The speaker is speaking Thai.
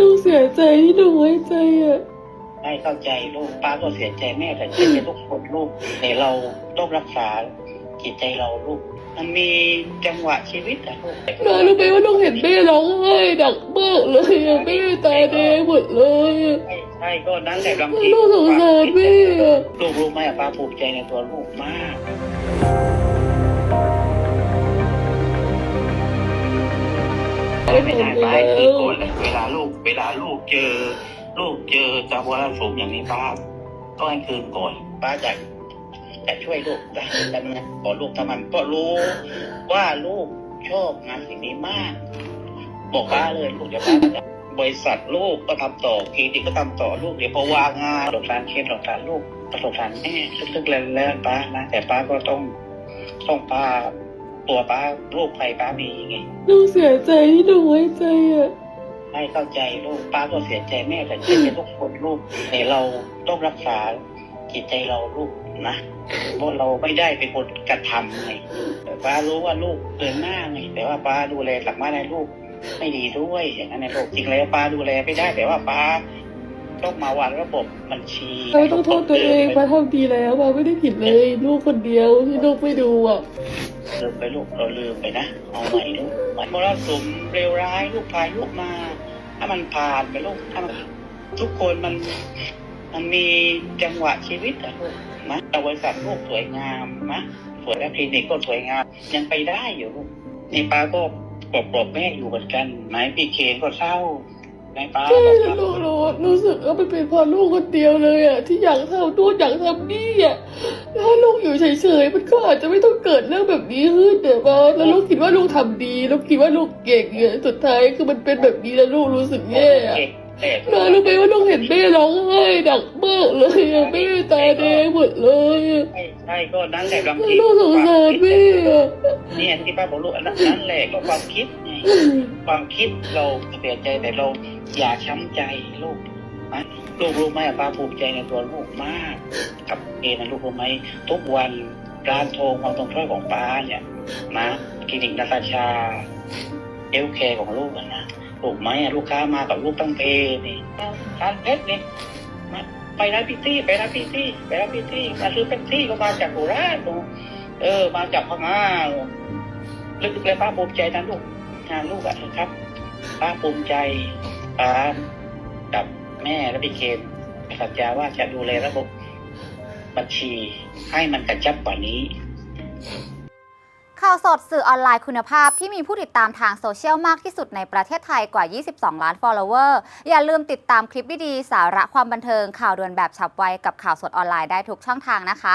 ลูกเสียใจที่ลูกไว้ใจอะให้เข้าใจลูกป้าก็เสียใจแม่แต่เสียใจทุกคนลูกแต่เราต้องรักษาจิตใจเราลูก มันมีจังหวะชีวิตอะลูกนารู้ไหมว่าลูกเห็นแม่ร้องไห้ดักมากเลยอะแม่ตาแดงหมดเลยอะใช่ใช่ก็นั้นแหละบางทีลูกสงสารแม่อะลูกรู้ไหมอะป้าภูมิใจในตัวลูกมากไม่ไม่เห็นได้แล้ป้าคือวโกรธเลยเวลาลูก เวลาลูกเจอ ลูกเจอจังหวะสูงอย่างนี้ป้าต้องให้คืนก่อนป้าจะจะช่วยลูกได้แต่มันขอลูกทำมันก็รู้ ว่าลูกชอบงานสิ่งนี้มาก บอกป้าเลยลูกเดี๋ยวป้าจะบริษัทลูกก็ทำต่อคลินิกก็ทำต่อลูกเดี๋ยวพอวางงานหลบทานเคสหลบทานลูกประสบทานแม่ลึกๆแล้วป้านะแต่ป้าก็ต้องต้องป้าตัวป้าลูกใครป้ามีไงลูกเสียใจที่ลูกไว้ใจอะ ให้เข้าใจลูกป้าก็เสียใจแม่แต่เสียใจทุกคนลูกแต่เราต้องรักษาจิตใจเราลูกนะเพราะเราไม่ได้เป็นคนกระทำไงแต่ป้ารู้ว่าลูกเดินหน้าไงแต่ว่าป้าดูแลหลักบ้านให้ลูกไม่ดีด้วยอย่างนั้นในลูกจริงแล้วป้าดูแลไม่ได้แต่ว่าป้าต้องมาวางระบบบัญชีเราต้องโทษตัวเองมาทำดีแล้วมาไม่ได้ผิดเลย ลูกคนเดียวที่ลูกไม่ดูอะลืมไปลูกเราลืมไปนะเอาใหม่ลูกมันมรสุมเร็วร้ายลูกพายุมา ถ้ามันผ่านไปลูกถ้ามันทุกคนมันมันมีจังหวะชีวิตอะลูกนะบริษัทลูกสวยงามนะสวยและคลินิกก็สวยงาม ยังไปได้อยู่ลูกนี่ป้าก็ปลอบปลอบแม่อยู่เหมือนกันไหมพี่เคนก็เศร้า ในป้าใช่ก็ลูเศร้ากรู้รู้สึกว่ามันเป็นเพราะลูกคนเดียวเลยอะที่อยากทำนู่นอยากทำนี่อะถ้าลูกอยู่เฉยๆมันก็อาจจะไม่ต้องเกิดเรื่องแบบนี้ขึ้นเดี๋ยวมาแล้วลูกคิดว่าลูกทำดีลูกคิดว่าลูกเก่งเนี่ยสุดท้ายคือมันเป็นแบบนี้แล้วลูกรู้สึกแย่อะเก่งแต่นารู้ไหมว่าลูกเห็นแม่ร้องไห้ดักมากเลยอะแม่ตาแดงหมดเลยอะใช่ใช่ก็นั่นแหละบางทีลูกสงสารแม่อะเนี่ยที่ป้าบอกลูกอันนั้นนั่นแหละก็ความคิดไงความคิดเราเสียใจแต่เรา อย่าช้ำใจลูกนะลูกรู้ไหมป้าภูมิใจในตัวลูกมากกับเอนะลูกรู้ไหมทุกวันการโทรความตรงช่วยของป้าเนี่ยนะคลินิกนาตาชาเอลแคร์ของลูกนะลูกไหมลูกค้ามากับลูกตั้งเพนี่ร้านเพชรนี่มาไปร้านพิตตี้ไปร้านพิตตี้ไปร้านพิตตี้มาซื้อเป็นตี้ก็มาจากโคราชลูเออ มาจากพังงาลึกๆเลยป้าภูมิใจนะลูกงานลูกอะนะครับ ป้าภูมิใจ ป้ากับแม่และพี่เคนสัญญาว่าจะดูแลระบบบัญชีให้มันกระชับกว่านี้ ข่าวสดสื่อออนไลน์คุณภาพที่มีผู้ติดตามทางโซเชียลมากที่สุดในประเทศไทยกว่า 22 ล้าน follower อย่าลืมติดตามคลิปดีๆสาระความบันเทิงข่าวด่วนแบบฉับไวกับข่าวสดออนไลน์ได้ทุกช่องทางนะคะ